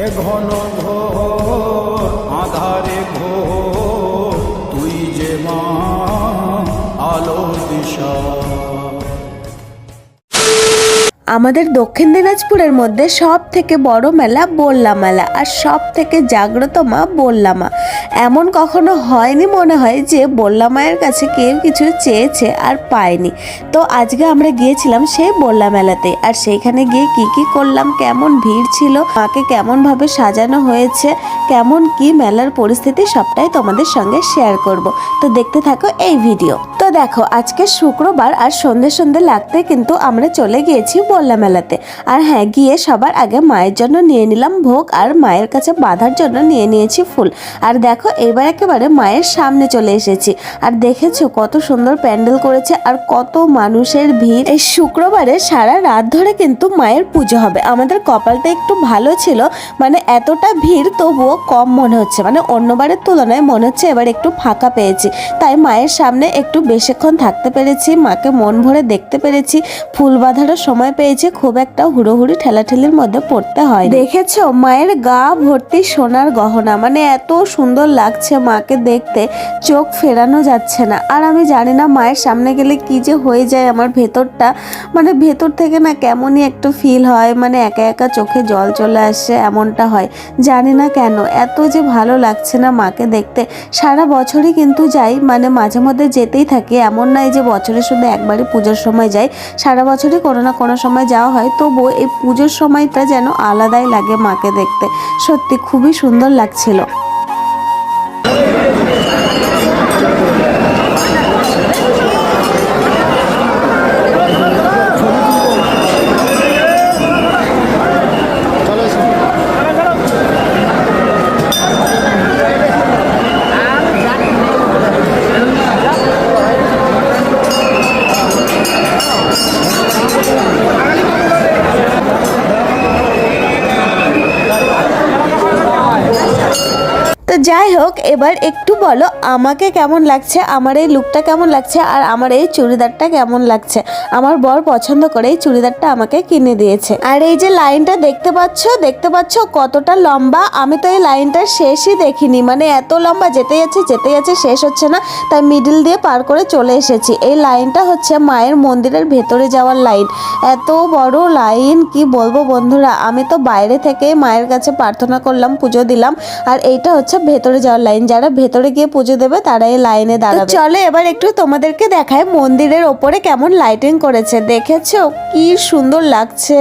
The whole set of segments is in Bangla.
এ ঘন ঘোর আধারে ঘোর তুই যে মা আলো দিশা। আমাদের দক্ষিণ দিনাজপুরের মধ্যে সব থেকে বড় মেলা বললা মেলা আর সব থেকে জাগ্রত মা বললা মা। এমন কখনো হয়নি মনে হয় যে বললা মায়ের কাছে কেউ কিছু চেয়েছে আর পায়নি। তো আজকে আমরা গিয়েছিলাম সেই বললা মেলাতে আর সেইখানে গিয়ে কি কি করলাম, কেমন ভিড় ছিল, মাকে কেমনভাবে সাজানো হয়েছে, কেমন কি মেলার পরিস্থিতি সবটাই তোমাদের সঙ্গে শেয়ার করব। তো দেখতে থাকো এই ভিডিও তো দেখো, আজকে শুক্রবার আর সন্ধে সন্ধে লাগতে কিন্তু আমরা চলে গিয়েছি মেলাতে আর হ্যাঁ গিয়ে সবার আগে মায়ের জন্য নিয়ে নিলাম ভোগ আর মায়ের কাছে বাঁধার জন্য নিয়ে নিয়েছি ফুল। আর দেখো, এবার একেবারে মায়ের সামনে চলে এসেছি। আর দেখেছ কত সুন্দর প্যান্ডেল করেছে আর কত মানুষের ভিড়। এই শুক্রবারে সারা রাত ধরে কিন্তু মায়ের পুজো হবে। আমাদের কপালটা একটু ভালো ছিল মানে এতটা ভিড় তবুও কম মনে হচ্ছে। মানে অন্যবারের তুলনায় মনে হচ্ছে এবার একটু ফাঁকা পেয়েছি। তাই মায়ের সামনে একটু বেশিক্ষণ থাকতে পেরেছি, মাকে মন ভরে দেখতে পেরেছি, ফুল বাঁধারও সময় পেয়েছি। খুব একটা হুড়োহুড়ি ঠেলাঠেলির মধ্যে পড়তে হয় দেখেছ? মায়ের গা ভর্তি সোনার গহনা। মানে এত সুন্দর লাগছে মাকে দেখতে। চোখ ফেরানো যাচ্ছে না। আর আমি জানি না মায়ের সামনে গেলে কি যে হয়ে যায় আমার ভেতরটা। মানে ভেতর থেকে না কেমনই একটু ফিল হয়। মানে একা একা চোখে জল চলে আসে এমনটা হয়। জানি না কেন। এত যে ভালো লাগছে না মাকে দেখতে। সারা বছরই কিন্তু যাই। মানে মাঝে মধ্যে যেতেই থাকি। এমন নয় যে বছরে শুধু একবারই পুজোর সময় যাই। সারা বছরই কোনো না কোনো সময় যাওয়া হয়, তবুও এই পুজোর সময়টা যেন আলাদাই লাগে মাকে দেখতে। সত্যি খুবই সুন্দর লাগছিল। তো যাই হোক, এবার একটু বলো আমাকে কেমন লাগছে? আমার এই লুকটা কেমন লাগছে? আর আমার এই চুড়িদারটা কেমন লাগছে? আমার বর পছন্দ করে এই চুড়িদারটা আমাকে কিনে দিয়েছে। আর এই যে লাইনটা দেখতে পাচ্ছ দেখতে পাচ্ছ কতটা লম্বা? আমি তো এই লাইনটার শেষই দেখিনি। মানে এত লম্বা যেতে যাচ্ছে যেতে যাচ্ছে শেষ হচ্ছে না। তাই মিডিল দিয়ে পার করে চলে এসেছি। এই লাইনটা হচ্ছে মায়ের মন্দিরের ভেতরে যাওয়ার লাইন। এত বড় লাইন, কি বলব বন্ধুরা? আমি তো বাইরে থেকে মায়ের কাছে প্রার্থনা করলাম, পুজো দিলাম। আর এইটা হচ্ছে ভেতরে যাওয়ার লাইন যারা ভেতরে গিয়ে পুজো দেবে তারা এই লাইনে দাঁড়াবে। চলো এবার একটু তোমাদেরকে দেখায় মন্দিরের ওপরে কেমন লাইটিং করেছে। দেখেছ? কি সুন্দর লাগছে।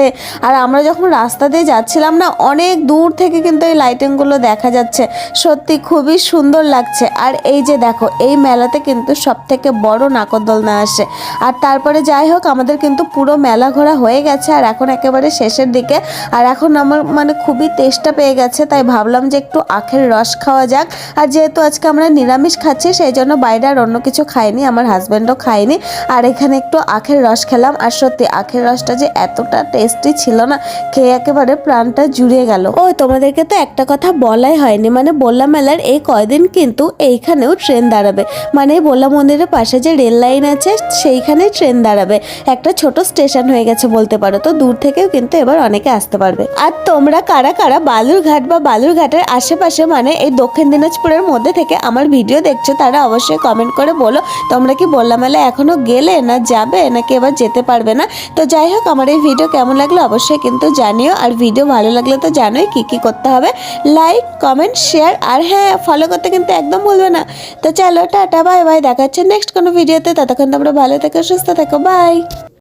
আর আমরা যখন রাস্তা দিয়ে যাচ্ছিলাম না অনেক দূর থেকে কিন্তু এই লাইটিংগুলো দেখা যাচ্ছে। সত্যি খুবই সুন্দর লাগছে। আর এই যে দেখো এই মেলাতে কিন্তু সব থেকে বড় নাকরদোলনা আসে। আর তারপরে যাই হোক আমাদের কিন্তু পুরো মেলা ঘোরা হয়ে গেছে আর এখন একেবারে শেষের দিকে। আর এখন আমার মানে খুবই তেষ্টা পেয়ে গেছে তাই ভাবলাম যে একটু আখের রস খাওয়া যাক। আর যেহেতু আজকে আমরা নিরামিষ খাচ্ছি, সেই জন্য বাইরে আর অন্য কিছু খাইনি, আমার হাজব্যান্ডও খায়নি আর এখানে একটু আখের রস খেলাম। আর সত্যি, আখের রসটা যে এতটা টেস্টি ছিল না, খেয়ে একেবারে প্রাণটা জুড়িয়ে গেল। ও তোমাদেরকে তো একটা কথা বলাই হয়নি। মানে বললাম মেলার এই কয়দিন কিন্তু এইখানেও ট্রেন দাঁড়াবে। মানে এই বললা মন্দিরের পাশে যে রেল লাইন আছে সেইখানে ট্রেন দাঁড়াবে। একটা ছোট স্টেশন হয়ে গেছে বলতে পারো। তো দূর থেকেও কিন্তু এবার অনেকে আসতে পারবে। আর তোমরা কারা কারা বালুরঘাট বা বালুরঘাটের আশেপাশে মানে এই দক্ষিণ দিনাজপুরের মধ্যে থেকে আমার ভিডিও দেখছ, তারা অবশ্যই কমেন্ট করে বলো, তোমরা কি বললাম মেলা এখনও গেলে না যাবে, নাকি এবার যেতে পারবে না? তো যাই হোক, আমার এই ভিডিও কেমন লাগল অবশ্যই কিন্তু জানিও, আর ভিডিও ভালো লাগলে তো জানোই কি কি করতে হবে। লাইক কমেন্ট শেয়ার আর হ্যাঁ ফলো করতে কিন্তু একদম ভুলবে না। তো চলো, টাটা বাই বাই দেখাচ্ছে নেক্সট কোনো ভিডিওতে ততক্ষণ তোমরা ভালো থেকো, সুস্থ থেকো বাই